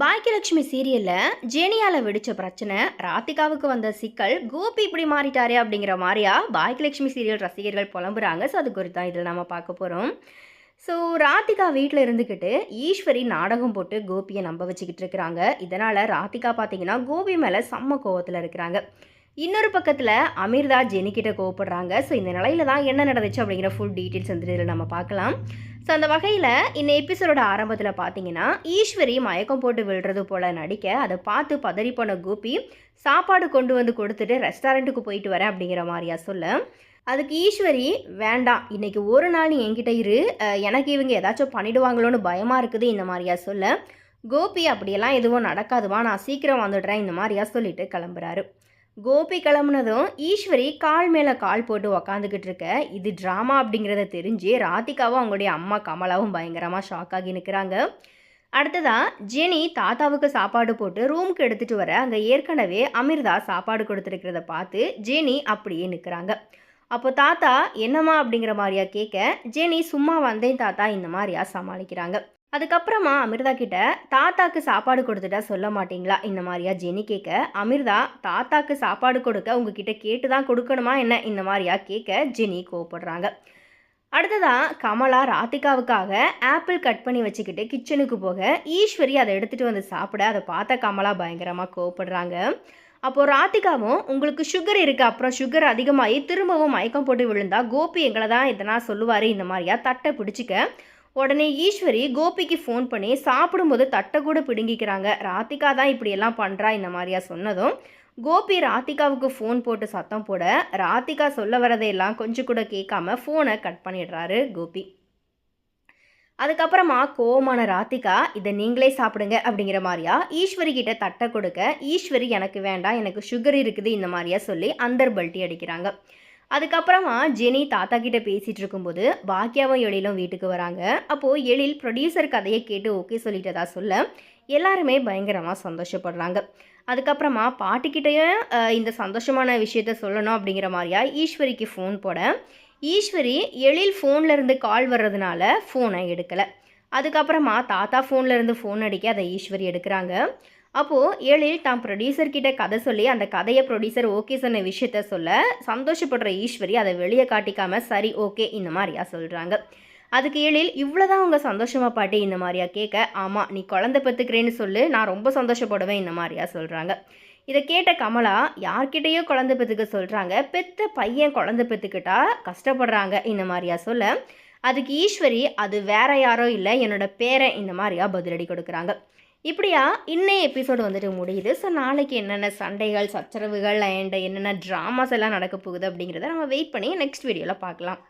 பாக்கியலட்சுமி சீரியலில் ஜேனியாவில் வெடிச்ச பிரச்சனை ராதிகாவுக்கு வந்த சிக்கல் கோபி இப்படி மாறிட்டாரே அப்படிங்கிற மாதிரியா பாக்கியலட்சுமி சீரியல் ரசிகர்கள் புலம்புறாங்க. ஸோ அது குறித்து இதில் நம்ம பார்க்க போகிறோம் ஸோ ராதிகா வீட்டில் இருந்துக்கிட்டு ஈஸ்வரி நாடகம் போட்டு கோபியை நம்ப வச்சுக்கிட்டு இருக்கிறாங்க. இதனால் ராதிகா பார்த்தீங்கன்னா கோபி மேலே செம்ம கோவத்தில் இருக்கிறாங்க. இன்னொரு பக்கத்தில் அமிர்தா ஜெனிக்கிட்ட கோவப்படுறாங்க. ஸோ இந்த நிலையில தான் என்ன நடந்துச்சு அப்படிங்கிற ஃபுல் டீட்டெயில்ஸ் வந்து இதில் நம்ம பார்க்கலாம். ஸோ அந்த வகையில் இந்த எபிசோடோட ஆரம்பத்தில் பார்த்தீங்கன்னா ஈஸ்வரி மயக்கம் போட்டு விழுறது போல் நடிக்க அதை பார்த்து பதறி போன கோபி சாப்பாடு கொண்டு வந்து கொடுத்துட்டு ரெஸ்டாரண்ட்டுக்கு போயிட்டு வரேன் அப்படிங்கிற மாதிரியா சொல்ல அதுக்கு ஈஸ்வரி வேண்டாம் இன்னைக்கு ஒரு நாள் நீ என்கிட்ட இரு எனக்கு இவங்க ஏதாச்சும் பண்ணிடுவாங்களோன்னு பயமாக இருக்குது இந்த மாதிரியா சொல்ல கோபி அப்படியெல்லாம் எதுவும் நடக்காதுமா நான் சீக்கிரம் வந்துடுறேன் இந்த மாதிரியா சொல்லிட்டு கிளம்புறாரு. கோபி கிளம்புனதும் ஈஸ்வரி கால் மேலே கால் போட்டு உக்காந்துக்கிட்டு இருக்க. இது ட்ராமா அப்படிங்கிறத தெரிஞ்சு ராதிகாவும் அவங்களுடைய அம்மா கமலாவும் பயங்கரமாக ஷாக் ஆகி நிற்கிறாங்க அடுத்ததாக ஜெனி தாத்தாவுக்கு சாப்பாடு போட்டு ரூமுக்கு எடுத்துகிட்டு வர அங்கே ஏற்கனவே அமிர்தா சாப்பாடு கொடுத்துருக்கிறத பார்த்து ஜெனி அப்படியே நிற்கிறாங்க அப்போ தாத்தா என்னம்மா? அப்படிங்கிற மாதிரியா கேட்க ஜெனி சும்மா வந்தேன் தாத்தா. இந்த மாதிரியா சமாளிக்கிறாங்க. அதுக்கப்புறமா அமிர்தா கிட்ட தாத்தாக்கு சாப்பாடு கொடுத்துட்டா சொல்ல மாட்டீங்களா? இந்த மாதிரியா ஜெனி கேட்க அமிர்தா தாத்தாக்கு சாப்பாடு கொடுக்க உங்ககிட்ட கேட்டு தான் கொடுக்கணுமா என்ன? இந்த மாதிரியா கேட்க ஜெனி கோவப்படுறாங்க. அடுத்ததாக கமலா ராதிகாவுக்காக ஆப்பிள் கட் பண்ணி வச்சுக்கிட்டு கிச்சனுக்கு போக ஈஸ்வரி அதை எடுத்துகிட்டு வந்து சாப்பிட. அதை பார்த்த கமலா பயங்கரமாக கோவப்படுறாங்க. அப்போது ராதிகாவும் உங்களுக்கு சுகர் இருக்குது அப்புறம் சுகர் அதிகமாகி திரும்பவும் மயக்கம் போட்டு விழுந்தா கோபி எங்களை தான் எதனா சொல்லுவார் இந்த மாதிரியா? தட்டை பிடிச்சிக்க. உடனே ஈஸ்வரி கோபிக்கு ஃபோன் பண்ணி சாப்பிடும்போது தட்டை கூட பிடுங்கிக்கிறாங்க. ராதிகா தான் இப்படியெல்லாம் பண்ணுறா இந்த மாதிரியா? சொன்னதும் கோபி ராதிகாவுக்கு ஃபோன் போட்டு சத்தம் போட ராதிகா சொல்ல வரதையெல்லாம் கொஞ்சம் கூட கேட்காம ஃபோனை கட் பண்ணிடுறாரு கோபி. அதுக்கப்புறமா கோவமான ராத்திகா இதை நீங்களே சாப்பிடுங்க அப்படிங்கிற மாதிரியா ஈஸ்வரி கிட்ட தட்டை கொடுக்க ஈஸ்வரி எனக்கு வேண்டாம் எனக்கு சுகர் இருக்குது இந்த மாதிரியா சொல்லி அந்தர் பல்ட்டி அடிக்கிறாங்க. அதுக்கப்புறமா ஜெனி தாத்தா கிட்ட பேசிட்டு இருக்கும்போது பாக்கியாவும் எழிலும் வீட்டுக்கு வராங்க. அப்போது எழில் ப்ரொடியூசர் கதையை கேட்டு ஓகே சொல்லிட்டதா சொல்ல எல்லாருமே பயங்கரமாக சந்தோஷப்படுறாங்க. அதுக்கப்புறமா பாட்டிக்கிட்டேயும் இந்த சந்தோஷமான விஷயத்த சொல்லணும் அப்படிங்கிற மாதிரியா ஈஸ்வரிக்கு ஃபோன் போட ஈஸ்வரி எழில் ஃபோன்லேருந்து கால் வர்றதுனால ஃபோனை எடுக்கலை. அதுக்கப்புறமா தாத்தா ஃபோன்ல இருந்து ஃபோன் அடிக்க அதை ஈஸ்வரி எடுக்கிறாங்க. அப்போது எழில் தான் ப்ரொடியூசர்கிட்ட கதை சொல்லி அந்த கதையை ப்ரொடியூசர் ஓகே சொன்ன விஷயத்த சொல்ல சந்தோஷப்படுற ஈஸ்வரி அதை வெளியே காட்டிக்காம சரி ஓகே இந்த மாதிரியா? சொல்கிறாங்க அதுக்கு எழில் இவ்வளோதான் உங்கள் சந்தோஷமா பாட்டி இந்த மாதிரியா? கேட்க ஆமாம் நீ குழந்தை பெற்றுக்கிறேன்னு சொல்லு நான் ரொம்ப சந்தோஷப்படுவேன் இந்த மாதிரியா? சொல்கிறாங்க இதை கேட்ட கமலா யார்கிட்டயோ குழந்தை பெற்றுக்க சொல்கிறாங்க பெத்த பையன் குழந்தை பெற்றுக்கிட்டா கஷ்டப்படுறாங்க. இந்த மாதிரியா சொல்ல அதுக்கு ஈஸ்வரி அது வேற யாரோ இல்லை என்னோட பேரை இந்த மாதிரியா பதிலடி கொடுக்குறாங்க. இப்படியா இன்னைய எபிசோடு வந்துட்டு முடியுது. ஸோ நாளைக்கு என்னென்ன சண்டைகள் சச்சரவுகள் அண்ட் என்னென்ன ட்ராமாஸ் எல்லாம் நடக்க போகுது அப்படிங்கிறத நம்ம வெயிட் பண்ணி நெக்ஸ்ட் வீடியோவில் பார்க்கலாம்.